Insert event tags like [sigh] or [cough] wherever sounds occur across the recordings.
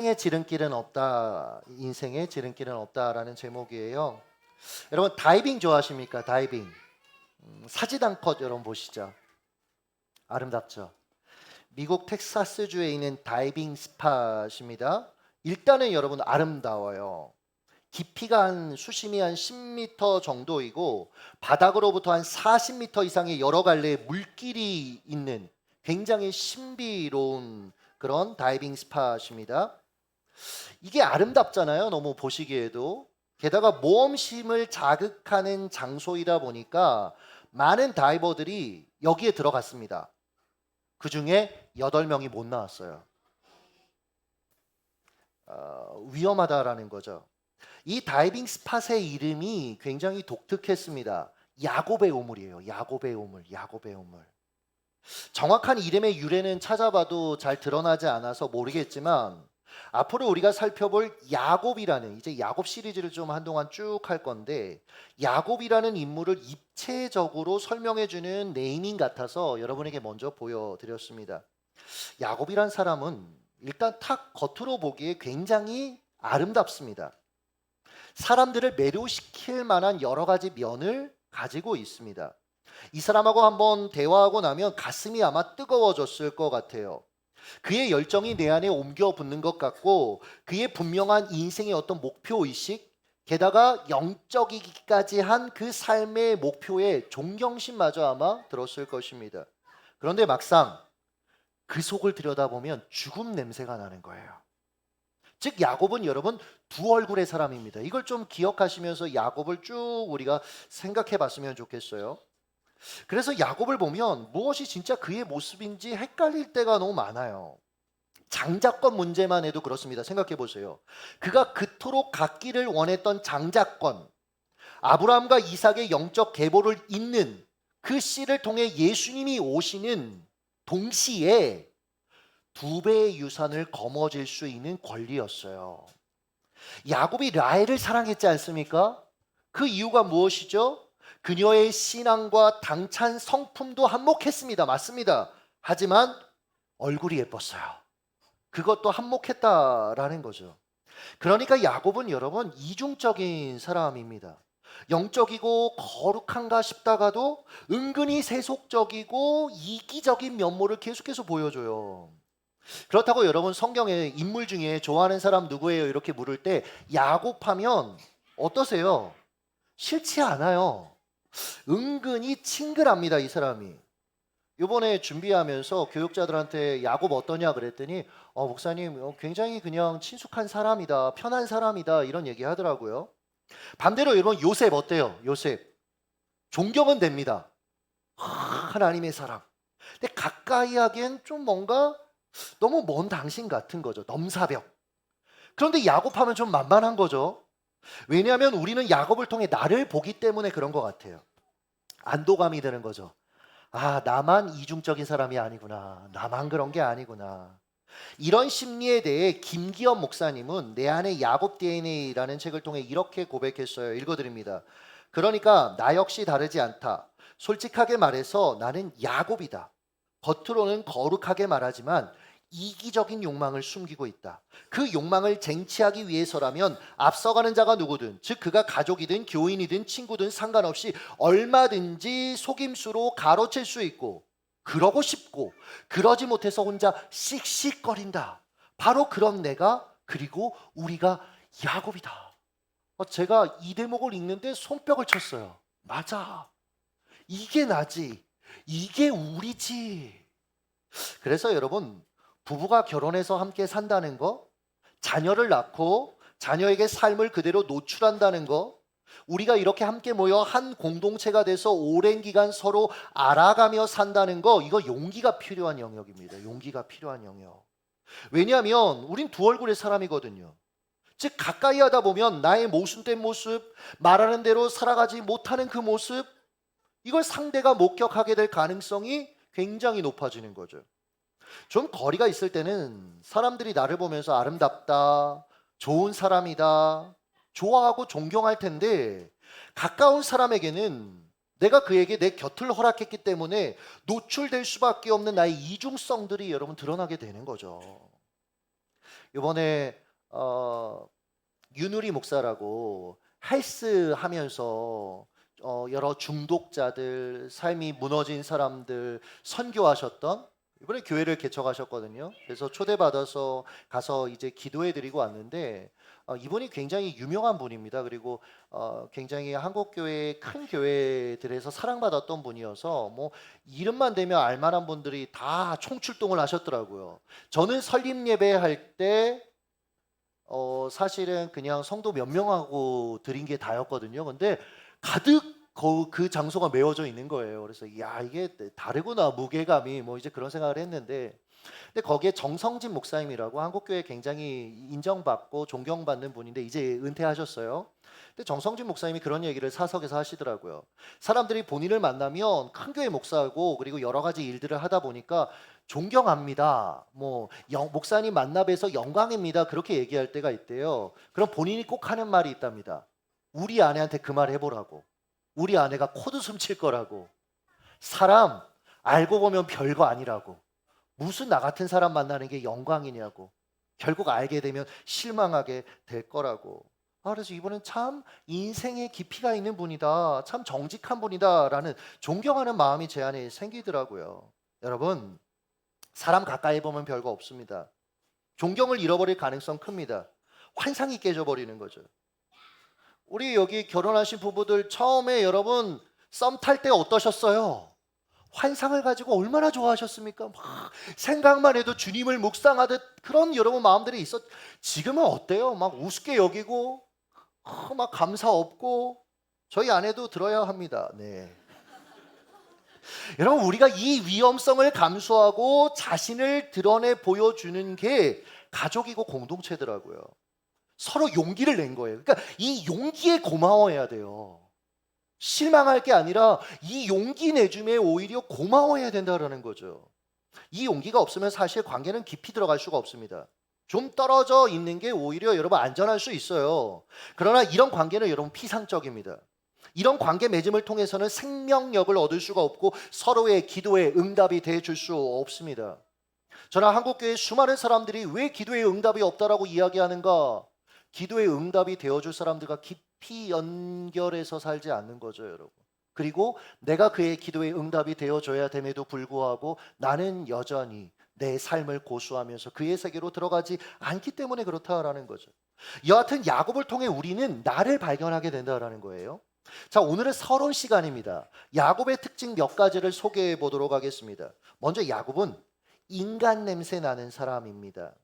인생의 지름길은 없다. 인생의 지름길은 없다라는 제목이에요. 여러분 다이빙 좋아하십니까? 다이빙. 음, 사지단 컷 여러분 보시죠. 아름답죠. 미국 텍사스주에 있는 다이빙 스팟입니다. 일단은 여러분 아름다워요. 깊이가 한 수심이 한 10m 정도이고 바닥으로부터 한 40m 이상의 여러 갈래의 물길이 있는 굉장히 신비로운 그런 다이빙 스팟입니다. 이게 아름답잖아요. 너무 보시기에도. 게다가 모험심을 자극하는 장소이다 보니까 많은 다이버들이 여기에 들어갔습니다. 그 중에 8명이 못 나왔어요. 어, 위험하다라는 거죠. 이 다이빙 스팟의 이름이 굉장히 독특했습니다. 야곱의 우물이에요. 야곱의 우물, 야곱의 우물. 정확한 이름의 유래는 찾아봐도 잘 드러나지 않아서 모르겠지만 앞으로 우리가 살펴볼 야곱이라는 이제 야곱 시리즈를 좀 한동안 쭉 할 건데 야곱이라는 인물을 입체적으로 설명해 주는 네이밍 같아서 여러분에게 먼저 보여 드렸습니다. 야곱이란 사람은 일단 탁 겉으로 보기에 굉장히 아름답습니다. 사람들을 매료시킬 만한 여러 가지 면을 가지고 있습니다. 이 사람하고 한번 대화하고 나면 가슴이 아마 뜨거워졌을 것 같아요. 그의 열정이 내 안에 옮겨 붙는 것 같고 그의 분명한 인생의 어떤 목표 의식 게다가 영적이기까지 한 그 삶의 목표에 존경심마저 아마 들었을 것입니다. 그런데 막상 그 속을 들여다보면 죽음 냄새가 나는 거예요. 즉 야곱은 여러분 두 얼굴의 사람입니다. 이걸 좀 기억하시면서 야곱을 쭉 우리가 생각해 봤으면 좋겠어요. 그래서 야곱을 보면 무엇이 진짜 그의 모습인지 헷갈릴 때가 너무 많아요. 장자권 문제만 해도 그렇습니다. 생각해 보세요. 그가 그토록 갖기를 원했던 장자권, 아브라함과 이삭의 영적 계보를 잇는 그 씨를 통해 예수님이 오시는 동시에 두 배의 유산을 거머쥘 수 있는 권리였어요. 야곱이 라헬을 사랑했지 않습니까? 그 이유가 무엇이죠? 그녀의 신앙과 당찬 성품도 한몫했습니다. 맞습니다. 하지만 얼굴이 예뻤어요. 그것도 한몫했다라는 거죠. 그러니까 야곱은 여러분 이중적인 사람입니다. 영적이고 거룩한가 싶다가도 은근히 세속적이고 이기적인 면모를 계속해서 보여줘요. 그렇다고 여러분 성경의 인물 중에 좋아하는 사람 누구예요? 이렇게 물을 때 야곱하면 어떠세요? 싫지 않아요. 은근히 친근합니다, 이 사람이. 요번에 준비하면서 교육자들한테 야곱 어떠냐 그랬더니 어, 목사님 어, 굉장히 그냥 친숙한 사람이다, 편한 사람이다 이런 얘기 하더라고요. 반대로 여러분 요셉 어때요? 요셉 존경은 됩니다. 하나님의 사랑. 근데 가까이 하기엔 좀 뭔가 너무 먼 당신 같은 거죠. 넘사벽. 그런데 야곱하면 좀 만만한 거죠. 왜냐하면 우리는 야곱을 통해 나를 보기 때문에 그런 것 같아요. 안도감이 되는 거죠. 아, 나만 이중적인 사람이 아니구나. 나만 그런 게 아니구나. 이런 심리에 대해 김기현 목사님은 내 안에 야곱 DNA라는 책을 통해 이렇게 고백했어요. 읽어드립니다. 그러니까 나 역시 다르지 않다. 솔직하게 말해서 나는 야곱이다. 겉으로는 거룩하게 말하지만 이기적인 욕망을 숨기고 있다. 그 욕망을 쟁취하기 위해서라면 앞서가는 자가 누구든, 즉 그가 가족이든 교인이든 친구든 상관없이 얼마든지 속임수로 가로챌 수 있고 그러고 싶고 그러지 못해서 혼자 씩씩거린다. 바로 그런 내가 그리고 우리가 야곱이다. 어, 제가 이 대목을 읽는데 손뼉을 쳤어요. 맞아. 이게 나지. 이게 우리지. 그래서 여러분 부부가 결혼해서 함께 산다는 거, 자녀를 낳고 자녀에게 삶을 그대로 노출한다는 거, 우리가 이렇게 함께 모여 한 공동체가 돼서 오랜 기간 서로 알아가며 산다는 거, 이거 용기가 필요한 영역입니다. 용기가 필요한 영역. 왜냐하면 우린 두 얼굴의 사람이거든요. 즉 가까이 하다 보면 나의 모순된 모습, 말하는 대로 살아가지 못하는 그 모습, 이걸 상대가 목격하게 될 가능성이 굉장히 높아지는 거죠. 좀 거리가 있을 때는 사람들이 나를 보면서 아름답다, 좋은 사람이다, 좋아하고 존경할 텐데 가까운 사람에게는 내가 그에게 내 곁을 허락했기 때문에 노출될 수밖에 없는 나의 이중성들이 여러분 드러나게 되는 거죠. 이번에 어, 윤우리 목사라고 헬스 하면서 어, 여러 중독자들, 삶이 무너진 사람들 선교하셨던 이번에 교회를 개척하셨거든요. 그래서 초대받아서 가서 이제 기도해 드리고 왔는데 어, 이분이 굉장히 유명한 분입니다. 그리고 어, 굉장히 한국 교회 큰 교회들에서 사랑받았던 분이어서 뭐 이름만 대면 알만한 분들이 다 총출동을 하셨더라고요. 저는 설립 예배할 때 어, 사실은 그냥 성도 몇 명하고 드린 게 다였거든요. 근데 가득 거- 그 장소가 메워져 있는 거예요. 그래서 야 이게 다르구나 무게감이 뭐 이제 그런 생각을 했는데 근데 거기에 정성진 목사님이라고 한국교회 굉장히 인정받고 존경받는 분인데 이제 은퇴하셨어요. 근데 정성진 목사님이 그런 얘기를 사석에서 하시더라고요. 사람들이 본인을 만나면 큰 교회 목사고 그리고 여러 가지 일들을 하다 보니까 존경합니다. 뭐 영- 목사님 만나 뵈서 영광입니다. 그렇게 얘기할 때가 있대요. 그럼 본인이 꼭 하는 말이 있답니다. 우리 아내한테 그 말 해보라고. 우리 아내가 코드 숨칠 거라고. 사람 알고 보면 별거 아니라고. 무슨 나 같은 사람 만나는 게 영광이냐고. 결국 알게 되면 실망하게 될 거라고. 아, 그래서 이분은 참 인생에 깊이가 있는 분이다. 참 정직한 분이다 라는 존경하는 마음이 제 안에 생기더라고요. 여러분, 사람 가까이 보면 별거 없습니다. 존경을 잃어버릴 가능성 큽니다. 환상이 깨져버리는 거죠. 우리 여기 결혼하신 부부들 처음에 여러분 썸 탈 때 어떠셨어요? 환상을 가지고 얼마나 좋아하셨습니까? 막 생각만 해도 주님을 묵상하듯 그런 여러분 마음들이 있었. 지금은 어때요? 막 우습게 여기고 어, 막 감사 없고 저희 아내도 들어야 합니다. 네. [laughs] 여러분 우리가 이 위험성을 감수하고 자신을 드러내 보여주는 게 가족이고 공동체더라고요. 서로 용기를 낸 거예요. 그러니까 이 용기에 고마워해야 돼요. 실망할 게 아니라 이 용기 내줌에 오히려 고마워해야 된다라는 거죠. 이 용기가 없으면 사실 관계는 깊이 들어갈 수가 없습니다. 좀 떨어져 있는 게 오히려 여러분 안전할 수 있어요. 그러나 이런 관계는 여러분 피상적입니다. 이런 관계 맺음을 통해서는 생명력을 얻을 수가 없고 서로의 기도에 응답이 돼 줄 수 없습니다. 저는 한국교회 수많은 사람들이 왜 기도에 응답이 없다라고 이야기하는가? 기도에 응답이 되어줄 사람들과 깊이 연결해서 살지 않는 거죠, 여러분. 그리고 내가 그의 기도에 응답이 되어줘야 됨에도 불구하고 나는 여전히 내 삶을 고수하면서 그의 세계로 들어가지 않기 때문에 그렇다라는 거죠. 여하튼 야곱을 통해 우리는 나를 발견하게 된다라는 거예요. 자, 오늘은 서론 시간입니다. 야곱의 특징 몇 가지를 소개해 보도록 하겠습니다. 먼저 야곱은 인간 냄새 나는 사람입니다.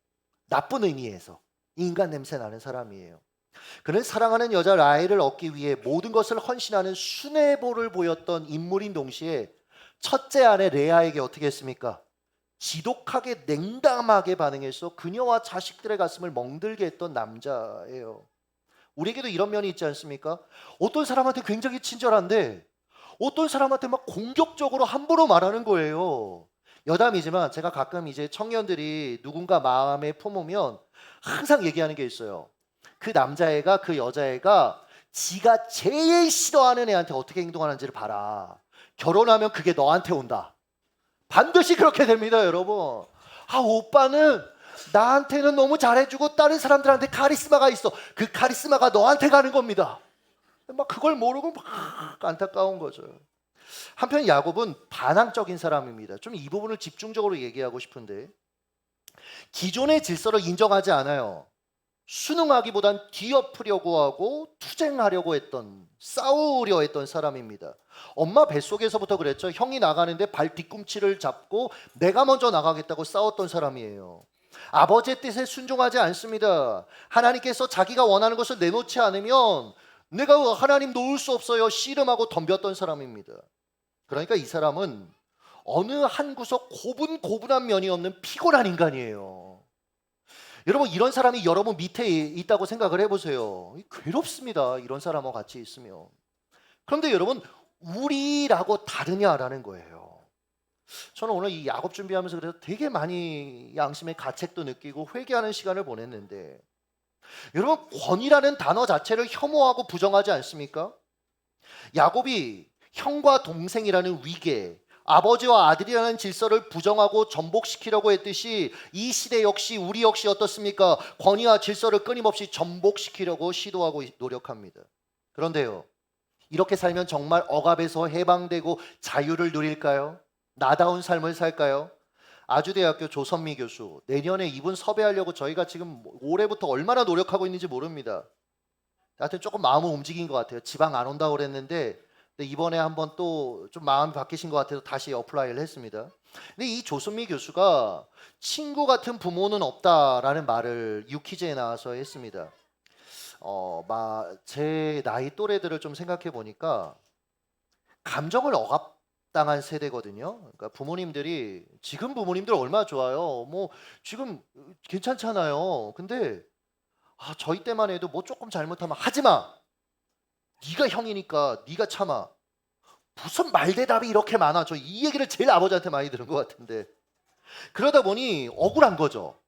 나쁜 의미에서 인간 냄새 나는 사람이에요. 그는 사랑하는 여자 라헬을 얻기 위해 모든 것을 헌신하는 순애보를 보였던 인물인 동시에 첫째 아내 레아에게 어떻게 했습니까? 지독하게 냉담하게 반응해서 그녀와 자식들의 가슴을 멍들게 했던 남자예요. 우리에게도 이런 면이 있지 않습니까? 어떤 사람한테 굉장히 친절한데 어떤 사람한테 막 공격적으로 함부로 말하는 거예요. 여담이지만 제가 가끔 이제 청년들이 누군가 마음에 품으면 항상 얘기하는 게 있어요. 그 남자애가 그 여자애가 지가 제일 싫어하는 애한테 어떻게 행동하는지를 봐라. 결혼하면 그게 너한테 온다. 반드시 그렇게 됩니다, 여러분. 아, 오빠는 나한테는 너무 잘해주고 다른 사람들한테 카리스마가 있어. 그 카리스마가 너한테 가는 겁니다. 막 그걸 모르고 막 안타까운 거죠. 한편 야곱은 반항적인 사람입니다. 좀 이 부분을 집중적으로 얘기하고 싶은데 기존의 질서를 인정하지 않아요. 순응하기보단 뒤엎으려고 하고 투쟁하려고 했던 싸우려 했던 사람입니다. 엄마 뱃속에서부터 그랬죠. 형이 나가는데 발 뒤꿈치를 잡고 내가 먼저 나가겠다고 싸웠던 사람이에요. 아버지의 뜻에 순종하지 않습니다. 하나님께서 자기가 원하는 것을 내놓지 않으면 내가 하나님 놓을 수 없어요. 씨름하고 덤볐던 사람입니다. 그러니까 이 사람은 어느 한 구석 고분고분한 면이 없는 피곤한 인간이에요. 여러분 이런 사람이 여러분 밑에 있다고 생각을 해보세요. 괴롭습니다. 이런 사람하고 같이 있으면. 그런데 여러분 우리라고 다르냐라는 거예요. 저는 오늘 이 야곱 준비하면서 그래서 되게 많이 양심의 가책도 느끼고 회개하는 시간을 보냈는데 여러분 권이라는 단어 자체를 혐오하고 부정하지 않습니까? 야곱이 형과 동생이라는 위계 아버지와 아들이라는 질서를 부정하고 전복시키려고 했듯이 이 시대 역시 우리 역시 어떻습니까? 권위와 질서를 끊임없이 전복시키려고 시도하고 노력합니다. 그런데요. 이렇게 살면 정말 억압에서 해방되고 자유를 누릴까요? 나다운 삶을 살까요? 아주대학교 조선미 교수 내년에 이분 섭외하려고 저희가 지금 올해부터 얼마나 노력하고 있는지 모릅니다. 하여튼 조금 마음은 움직인 것 같아요. 지방 안 온다고 그랬는데 근데 이번에 한번 또 좀 마음이 바뀌신 것 같아서 다시 어플라이를 했습니다. 근데 이 조선미 교수가 친구 같은 부모는 없다라는 말을 유퀴즈에 나와서 했습니다. 어, 막제 나이 또래들을 좀 생각해 보니까 감정을 억압 당한 세대거든요. 그러니까 부모님들이 지금 부모님들 얼마나 좋아요. 뭐 지금 괜찮잖아요. 근데 아, 저희 때만 해도 뭐 조금 잘못하면 하지 마. 네가 형이니까 네가 참아. 무슨 말대답이 이렇게 많아. 저 이 얘기를 제일 아버지한테 많이 들은 것 같은데. 그러다 보니 억울한 거죠.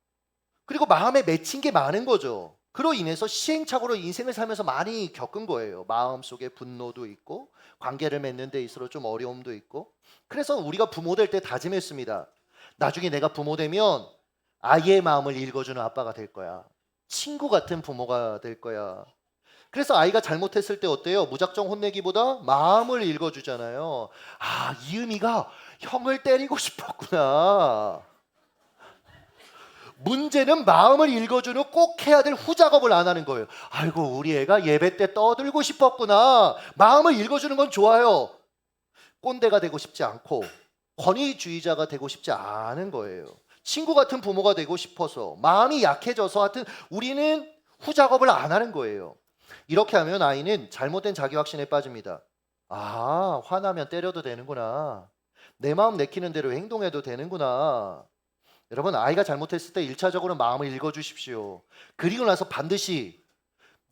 그리고 마음에 맺힌 게 많은 거죠. 그로 인해서 시행착오로 인생을 살면서 많이 겪은 거예요. 마음속에 분노도 있고 관계를 맺는 데 있어서 좀 어려움도 있고. 그래서 우리가 부모 될 때 다짐했습니다. 나중에 내가 부모 되면 아이의 마음을 읽어주는 아빠가 될 거야. 친구 같은 부모가 될 거야. 그래서 아이가 잘못했을 때 어때요? 무작정 혼내기보다 마음을 읽어주잖아요. 아, 이은이가 형을 때리고 싶었구나. 문제는 마음을 읽어주는 꼭 해야 될 후작업을 안 하는 거예요. 아이고, 우리 애가 예배 때 떠들고 싶었구나. 마음을 읽어주는 건 좋아요. 꼰대가 되고 싶지 않고 권위주의자가 되고 싶지 않은 거예요. 친구 같은 부모가 되고 싶어서 마음이 약해져서 하여튼 우리는 후작업을 안 하는 거예요. 이렇게 하면 아이는 잘못된 자기 확신에 빠집니다. 아, 화나면 때려도 되는구나. 내 마음 내키는 대로 행동해도 되는구나. 여러분, 아이가 잘못했을 때 1차적으로 마음을 읽어 주십시오. 그리고 나서 반드시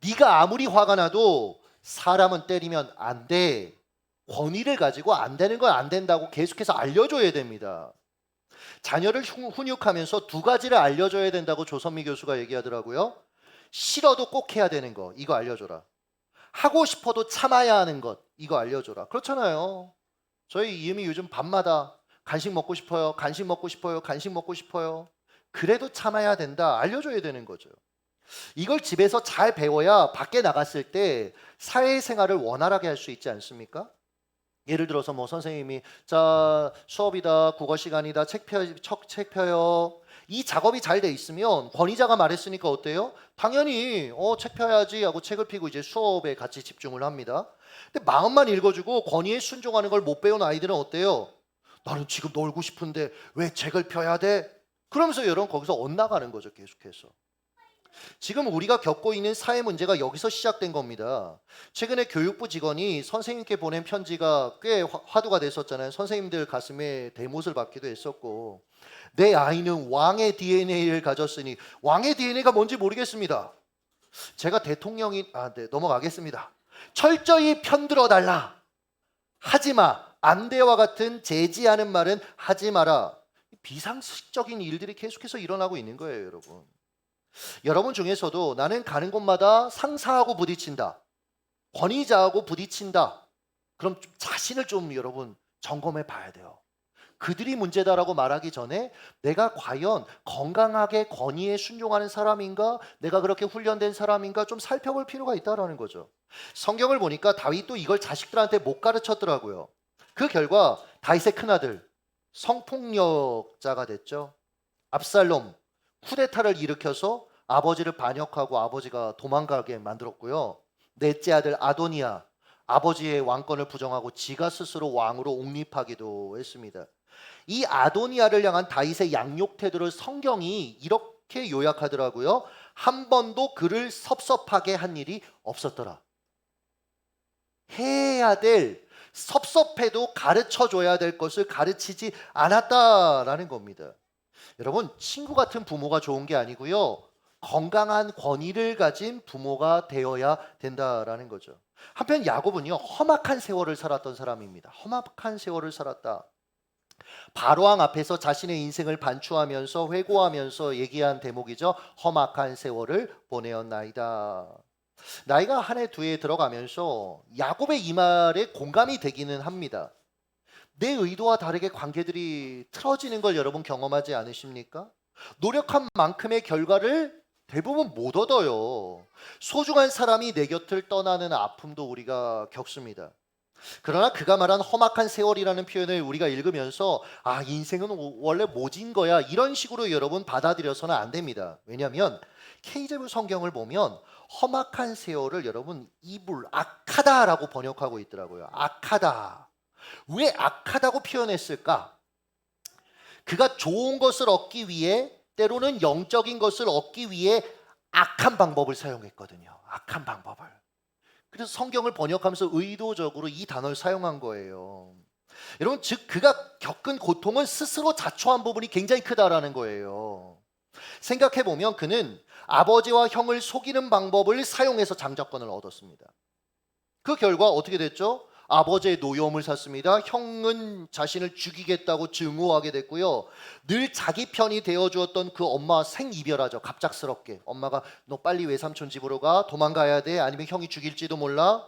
네가 아무리 화가 나도 사람은 때리면 안 돼. 권위를 가지고 안 되는 건 안 된다고 계속해서 알려줘야 됩니다. 자녀를 흉- 훈육하면서 두 가지를 알려줘야 된다고 조선미 교수가 얘기하더라고요. 싫어도 꼭 해야 되는 거 이거 알려줘라. 하고 싶어도 참아야 하는 것 이거 알려줘라. 그렇잖아요. 저희 이음이 요즘 밤마다 간식 먹고 싶어요. 간식 먹고 싶어요. 간식 먹고 싶어요. 그래도 참아야 된다. 알려줘야 되는 거죠. 이걸 집에서 잘 배워야 밖에 나갔을 때 사회생활을 원활하게 할 수 있지 않습니까? 예를 들어서 뭐 선생님이 자 수업이다 국어 시간이다 책 펴, 책, 책 펴요 이 작업이 잘 돼 있으면 권위자가 말했으니까 어때요? 당연히 어 책 펴야지 하고 책을 피고 이제 수업에 같이 집중을 합니다. 근데 마음만 읽어주고 권위에 순종하는 걸 못 배운 아이들은 어때요? 나는 지금 놀고 싶은데 왜 책을 펴야 돼? 그러면서 여러분 거기서 엇나가는 거죠 계속해서. 지금 우리가 겪고 있는 사회 문제가 여기서 시작된 겁니다. 최근에 교육부 직원이 선생님께 보낸 편지가 꽤 화- 화두가 됐었잖아요. 선생님들 가슴에 대못을 받기도 했었고, 내 아이는 왕의 DNA를 가졌으니 왕의 DNA가 뭔지 모르겠습니다. 제가 대통령이 아, 네 넘어가겠습니다. 철저히 편들어 달라. 하지 마. 안 돼와 같은 제지하는 말은 하지 마라. 비상식적인 일들이 계속해서 일어나고 있는 거예요, 여러분. 여러분 중에서도 나는 가는 곳마다 상사하고 부딪힌다. 권위자하고 부딪힌다. 그럼 좀 자신을 좀 여러분 점검해 봐야 돼요. 그들이 문제다라고 말하기 전에 내가 과연 건강하게 권위에 순종하는 사람인가, 내가 그렇게 훈련된 사람인가 좀 살펴볼 필요가 있다라는 거죠. 성경을 보니까 다윗도 이걸 자식들한테 못 가르쳤더라고요. 그 결과 다윗의 큰아들 성폭력자가 됐죠. 압살롬 쿠데타를 일으켜서 아버지를 반역하고 아버지가 도망가게 만들었고요. 넷째 아들 아도니아 아버지의 왕권을 부정하고 지가 스스로 왕으로 옹립하기도 했습니다. 이 아도니아를 향한 다윗의 양육 태도를 성경이 이렇게 요약하더라고요. 한 번도 그를 섭섭하게 한 일이 없었더라. 해야 될 섭섭해도 가르쳐 줘야 될 것을 가르치지 않았다라는 겁니다. 여러분, 친구 같은 부모가 좋은 게 아니고요. 건강한 권위를 가진 부모가 되어야 된다라는 거죠. 한편 야곱은요. 험악한 세월을 살았던 사람입니다. 험악한 세월을 살았다. 바로왕 앞에서 자신의 인생을 반추하면서 회고하면서 얘기한 대목이죠. 험악한 세월을 보내었나이다. 나이가 한 해 두해 들어가면서 야곱의 이 말에 공감이 되기는 합니다. 내 의도와 다르게 관계들이 틀어지는 걸 여러분 경험하지 않으십니까? 노력한 만큼의 결과를 대부분 못 얻어요. 소중한 사람이 내 곁을 떠나는 아픔도 우리가 겪습니다. 그러나 그가 말한 험악한 세월이라는 표현을 우리가 읽으면서 아 인생은 오- 원래 모진 거야 이런 식으로 여러분 받아들여서는 안 됩니다. 왜냐하면 케이제브 성경을 보면 험악한 세월을 여러분 이불 악하다라고 번역하고 있더라고요. 악하다. 왜 악하다고 표현했을까? 그가 좋은 것을 얻기 위해 때로는 영적인 것을 얻기 위해 악한 방법을 사용했거든요. 악한 방법을. 그래서 성경을 번역하면서 의도적으로 이 단어를 사용한 거예요. 여러분, 즉 그가 겪은 고통은 스스로 자초한 부분이 굉장히 크다라는 거예요. 생각해 보면 그는 아버지와 형을 속이는 방법을 사용해서 장자권을 얻었습니다. 그 결과 어떻게 됐죠? 아버지의 노여움을 샀습니다. 형은 자신을 죽이겠다고 증오하게 됐고요. 늘 자기 편이 되어 주었던 그 엄마 생이별하죠. 갑작스럽게. 엄마가 너 빨리 외삼촌 집으로 가. 도망가야 돼. 아니면 형이 죽일지도 몰라.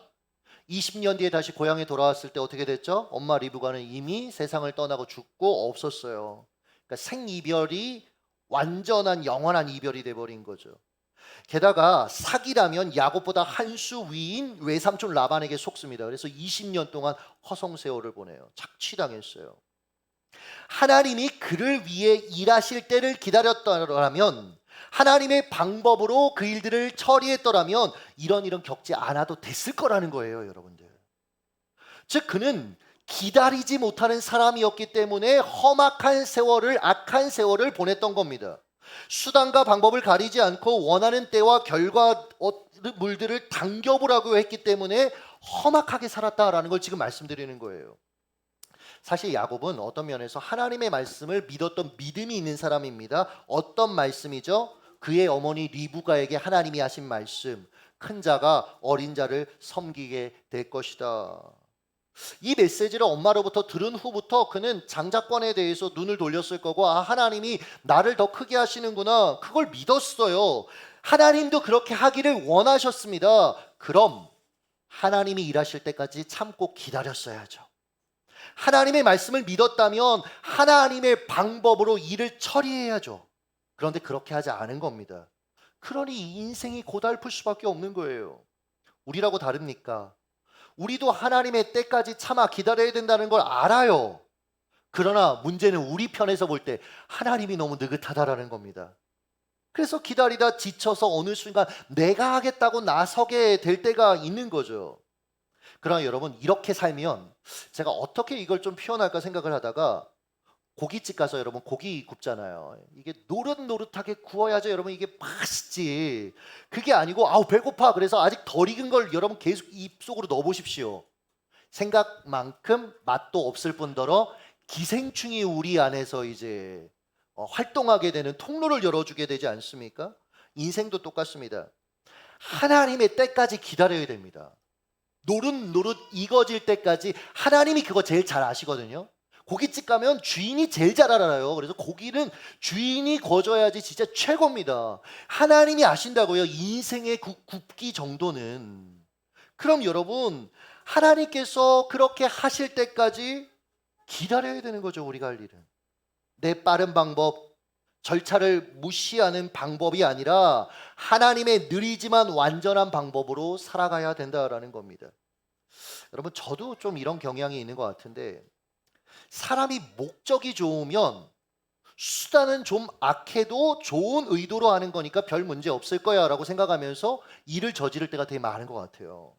20년 뒤에 다시 고향에 돌아왔을 때 어떻게 됐죠? 엄마 리브가는 이미 세상을 떠나고 죽고 없었어요. 그러니까 생이별이 완전한 영원한 이별이 돼 버린 거죠. 게다가 사기라면 야곱보다 한 수 위인 외삼촌 라반에게 속습니다. 그래서 20년 동안 허송 세월을 보내요. 착취당했어요. 하나님이 그를 위해 일하실 때를 기다렸더라면 하나님의 방법으로 그 일들을 처리했더라면 이런 일은 겪지 않아도 됐을 거라는 거예요, 여러분들. 즉 그는 기다리지 못하는 사람이었기 때문에 험악한 세월을 악한 세월을 보냈던 겁니다. 수단과 방법을 가리지 않고 원하는 때와 결과물들을 당겨보라고 했기 때문에 험악하게 살았다라는 걸 지금 말씀드리는 거예요. 사실 야곱은 어떤 면에서 하나님의 말씀을 믿었던 믿음이 있는 사람입니다. 어떤 말씀이죠? 그의 어머니 리브가에게 하나님이 하신 말씀. 큰 자가 어린 자를 섬기게 될 것이다. 이 메시지를 엄마로부터 들은 후부터 그는 장자권에 대해서 눈을 돌렸을 거고 아 하나님이 나를 더 크게 하시는구나 그걸 믿었어요. 하나님도 그렇게 하기를 원하셨습니다. 그럼 하나님이 일하실 때까지 참고 기다렸어야죠. 하나님의 말씀을 믿었다면 하나님의 방법으로 일을 처리해야죠. 그런데 그렇게 하지 않은 겁니다. 그러니 인생이 고달플 수밖에 없는 거예요. 우리라고 다릅니까? 우리도 하나님의 때까지 참아 기다려야 된다는 걸 알아요. 그러나 문제는 우리 편에서 볼 때 하나님이 너무 느긋하다라는 겁니다. 그래서 기다리다 지쳐서 어느 순간 내가 하겠다고 나서게 될 때가 있는 거죠. 그러나 여러분 이렇게 살면 제가 어떻게 이걸 좀 표현할까 생각을 하다가 고깃집 가서 여러분 고기 굽잖아요. 이게 노릇노릇하게 구워야죠. 여러분 이게 맛있지. 그게 아니고 아우 배고파. 그래서 아직 덜 익은 걸 여러분 계속 입속으로 넣어 보십시오. 생각만큼 맛도 없을 뿐더러 기생충이 우리 안에서 이제 어, 활동하게 되는 통로를 열어주게 되지 않습니까? 인생도 똑같습니다. 하나님의 때까지 기다려야 됩니다. 노릇노릇 익어질 때까지 하나님이 그거 제일 잘 아시거든요. 고깃집 가면 주인이 제일 잘 알아요. 그래서 고기는 주인이 거줘야지 진짜 최고입니다. 하나님이 아신다고요. 인생의 굽, 굽기 정도는. 그럼 여러분, 하나님께서 그렇게 하실 때까지 기다려야 되는 거죠. 우리가 할 일은. 내 빠른 방법, 절차를 무시하는 방법이 아니라 하나님의 느리지만 완전한 방법으로 살아가야 된다라는 겁니다. 여러분, 저도 좀 이런 경향이 있는 것 같은데, 사람이 목적이 좋으면 수단은 좀 악해도 좋은 의도로 하는 거니까 별 문제 없을 거야 라고 생각하면서 일을 저지를 때가 되게 많은 것 같아요.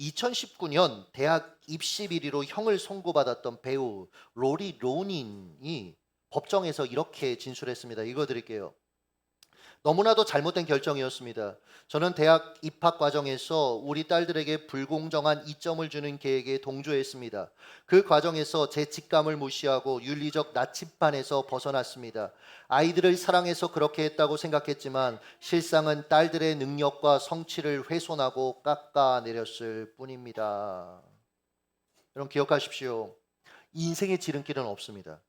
2019년 대학 입시 비리로 형을 선고받았던 배우 로리 로닌이 법정에서 이렇게 진술했습니다. 읽어 드릴게요. 너무나도 잘못된 결정이었습니다. 저는 대학 입학 과정에서 우리 딸들에게 불공정한 이점을 주는 계획에 동조했습니다. 그 과정에서 제 직감을 무시하고 윤리적 나침반에서 벗어났습니다. 아이들을 사랑해서 그렇게 했다고 생각했지만 실상은 딸들의 능력과 성취를 훼손하고 깎아내렸을 뿐입니다. 여러분 기억하십시오. 인생의 지름길은 없습니다.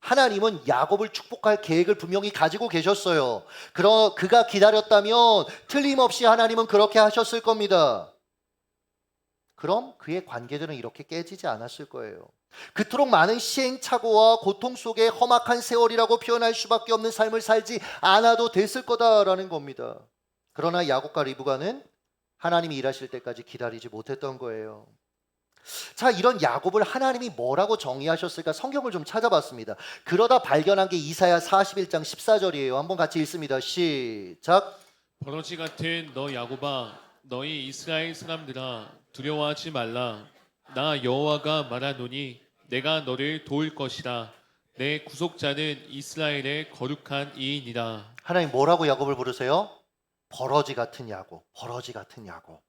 하나님은 야곱을 축복할 계획을 분명히 가지고 계셨어요. 그러 그가 기다렸다면 틀림없이 하나님은 그렇게 하셨을 겁니다. 그럼 그의 관계들은 이렇게 깨지지 않았을 거예요. 그토록 많은 시행착오와 고통 속에 험악한 세월이라고 표현할 수밖에 없는 삶을 살지 않아도 됐을 거다라는 겁니다. 그러나 야곱과 리브가는 하나님이 일하실 때까지 기다리지 못했던 거예요. 자, 이런 야곱을 하나님이 뭐라고 정의하셨을까 성경을 좀 찾아봤습니다. 그러다 발견한 게 이사야 41장 14절이에요. 한번 같이 읽습니다. 시작. 버러지 같은 너 야곱아 너희 이스라엘 사람들아 두려워하지 말라 나 여호와가 말하노니 내가 너를 도울 것이라 내 구속자는 이스라엘의 거룩한 이인이라 하나님 뭐라고 야곱을 부르세요? 버러지 같은 야곱, 버러지 같은 야곱.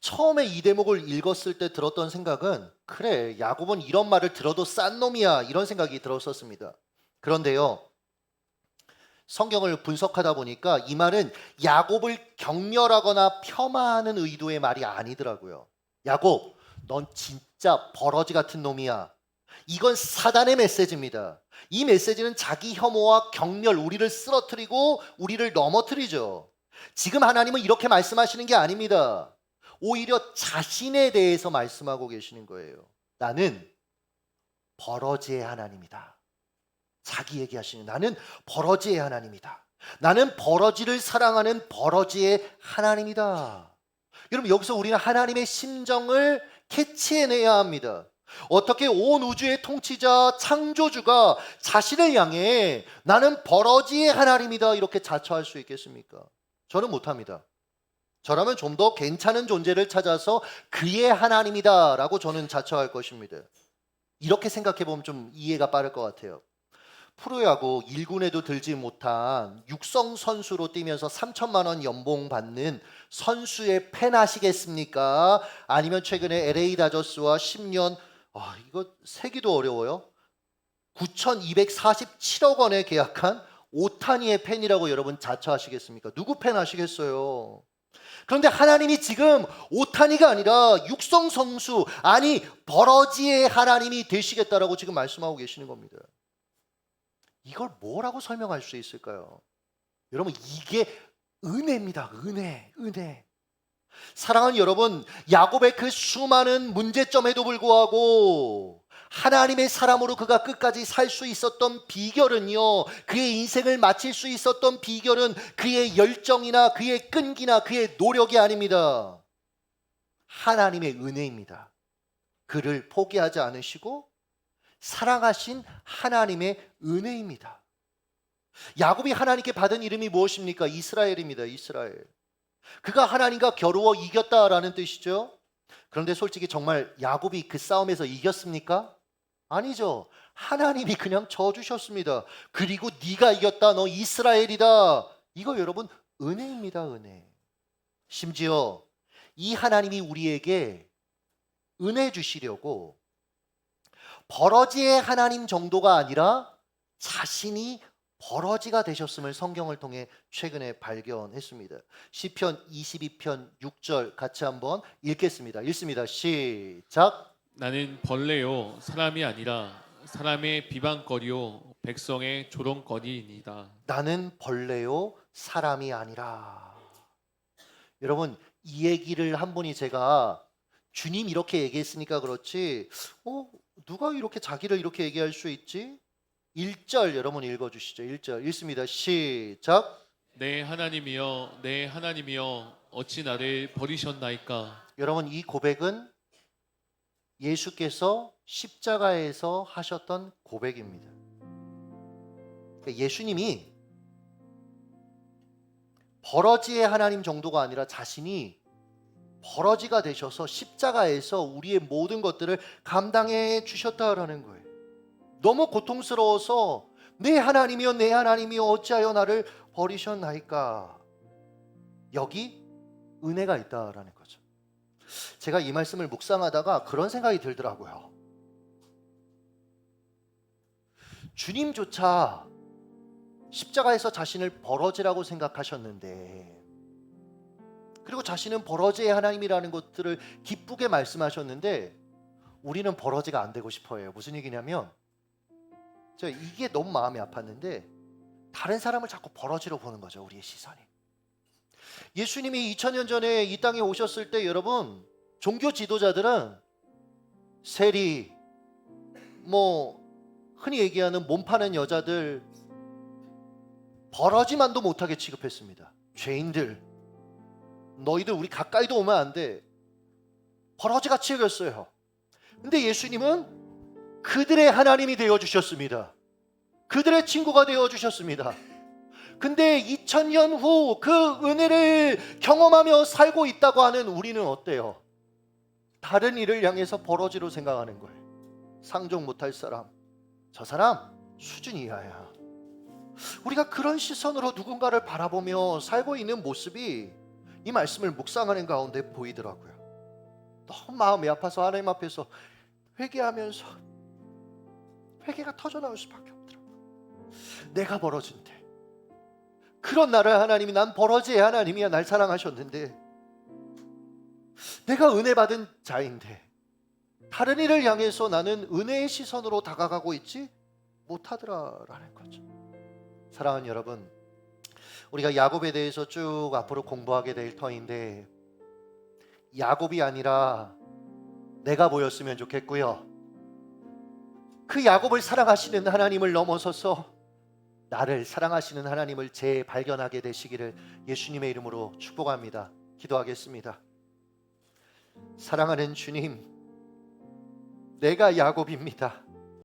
처음에 이 대목을 읽었을 때 들었던 생각은 그래 야곱은 이런 말을 들어도 싼 놈이야 이런 생각이 들었었습니다. 그런데요 성경을 분석하다 보니까 이 말은 야곱을 경멸하거나 폄하하는 의도의 말이 아니더라고요. 야곱, 넌 진짜 버러지 같은 놈이야. 이건 사단의 메시지입니다. 이 메시지는 자기 혐오와 경멸, 우리를 쓰러뜨리고 우리를 넘어뜨리죠. 지금 하나님은 이렇게 말씀하시는 게 아닙니다. 오히려 자신에 대해서 말씀하고 계시는 거예요. 나는 버러지의 하나님이다. 자기 얘기하시는 나는 버러지의 하나님이다. 나는 버러지를 사랑하는 버러지의 하나님이다. 여러분 여기서 우리는 하나님의 심정을 캐치해내야 합니다. 어떻게 온 우주의 통치자 창조주가 자신을 향해 나는 버러지의 하나님이다 이렇게 자처할 수 있겠습니까? 저는 못합니다. 저라면 좀 더 괜찮은 존재를 찾아서 그의 하나님이다라고 저는 자처할 것입니다. 이렇게 생각해 보면 좀 이해가 빠를 것 같아요. 프로야구 1군에도 들지 못한 육성 선수로 뛰면서 3천만 원 연봉 받는 선수의 팬 하시겠습니까? 아니면 최근에 LA 다저스와 10년 아 이거 세기도 어려워요. 9,247억 원에 계약한 오타니의 팬이라고 여러분 자처하시겠습니까? 누구 팬 하시겠어요? 그런데 하나님이 지금 오타니가 아니라 육성 선수 아니 버러지의 하나님이 되시겠다라고 지금 말씀하고 계시는 겁니다. 이걸 뭐라고 설명할 수 있을까요? 여러분 이게 은혜입니다. 은혜, 은혜. 사랑하는 여러분, 야곱의 그 수많은 문제점에도 불구하고 하나님의 사람으로 그가 끝까지 살 수 있었던 비결은요, 그의 인생을 마칠 수 있었던 비결은 그의 열정이나 그의 끈기나 그의 노력이 아닙니다. 하나님의 은혜입니다. 그를 포기하지 않으시고 사랑하신 하나님의 은혜입니다. 야곱이 하나님께 받은 이름이 무엇입니까? 이스라엘입니다. 이스라엘. 그가 하나님과 겨루어 이겼다라는 뜻이죠. 그런데 솔직히 정말 야곱이 그 싸움에서 이겼습니까? 아니죠. 하나님이 그냥 져 주셨습니다. 그리고 네가 이겼다. 너 이스라엘이다. 이거 여러분 은혜입니다. 은혜. 심지어 이 하나님이 우리에게 은혜 주시려고 버러지의 하나님 정도가 아니라 자신이 버러지가 되셨음을 성경을 통해 최근에 발견했습니다. 시편 22편 6절 같이 한번 읽겠습니다. 읽습니다. 시작. 나는 벌레요 사람이 아니라 사람의 비방거리요 백성의 조롱거리이니다 나는 벌레요 사람이 아니라. 여러분 이 얘기를 한 분이 제가 주님 이렇게 얘기했으니까 그렇지. 어 누가 이렇게 자기를 이렇게 얘기할 수 있지? 1절 여러분 읽어 주시죠. 1절 읽습니다. 시작. 내 하나님이여 내 하나님이여 어찌 나를 버리셨나이까 여러분 이 고백은 예수께서 십자가에서 하셨던 고백입니다. 그러니까 예수님이 버러지의 하나님 정도가 아니라 자신이 버러지가 되셔서 십자가에서 우리의 모든 것들을 감당해 주셨다라는 거예요. 너무 고통스러워서 내 하나님이여 내 하나님이여 어찌하여 나를 버리셨나이까. 여기 은혜가 있다라는 거죠. 제가 이 말씀을 묵상하다가 그런 생각이 들더라고요. 주님조차 십자가에서 자신을 버러지라고 생각하셨는데 그리고 자신은 버러지의 하나님이라는 것들을 기쁘게 말씀하셨는데 우리는 버러지가 안 되고 싶어요. 무슨 얘기냐면 저 이게 너무 마음이 아팠는데 다른 사람을 자꾸 버러지로 보는 거죠. 우리의 시선이. 예수님이 2000년 전에 이 땅에 오셨을 때 여러분 종교 지도자들은 세리 뭐 흔히 얘기하는 몸 파는 여자들 버러지만도 못하게 취급했습니다. 죄인들 너희들 우리 가까이도 오면 안 돼. 버러지 같이 여겼어요. 근데 예수님은 그들의 하나님이 되어 주셨습니다. 그들의 친구가 되어 주셨습니다. 근데 2000년 후 그 은혜를 경험하며 살고 있다고 하는 우리는 어때요? 다른 일을 향해서 버러지로 생각하는 거예요. 상종 못할 사람, 저 사람 수준 이하야. 우리가 그런 시선으로 누군가를 바라보며 살고 있는 모습이 이 말씀을 묵상하는 가운데 보이더라고요. 너무 마음이 아파서 하나님 앞에서 회개하면서 회개가 터져 나올 수밖에 없더라고요. 내가 벌어진대. 그런 나를 하나님이 난 버러지의 하나님이야 날 사랑하셨는데 내가 은혜 받은 자인데 다른 이를 향해서 나는 은혜의 시선으로 다가가고 있지 못하더라라는 거죠. 사랑하는 여러분, 우리가 야곱에 대해서 쭉 앞으로 공부하게 될 터인데 야곱이 아니라 내가 보였으면 좋겠고요. 그 야곱을 사랑하시는 하나님을 넘어서서 나를 사랑하시는 하나님을 재발견하게 되시기를 예수님의 이름으로 축복합니다. 기도하겠습니다. 사랑하는 주님, 내가 야곱입니다.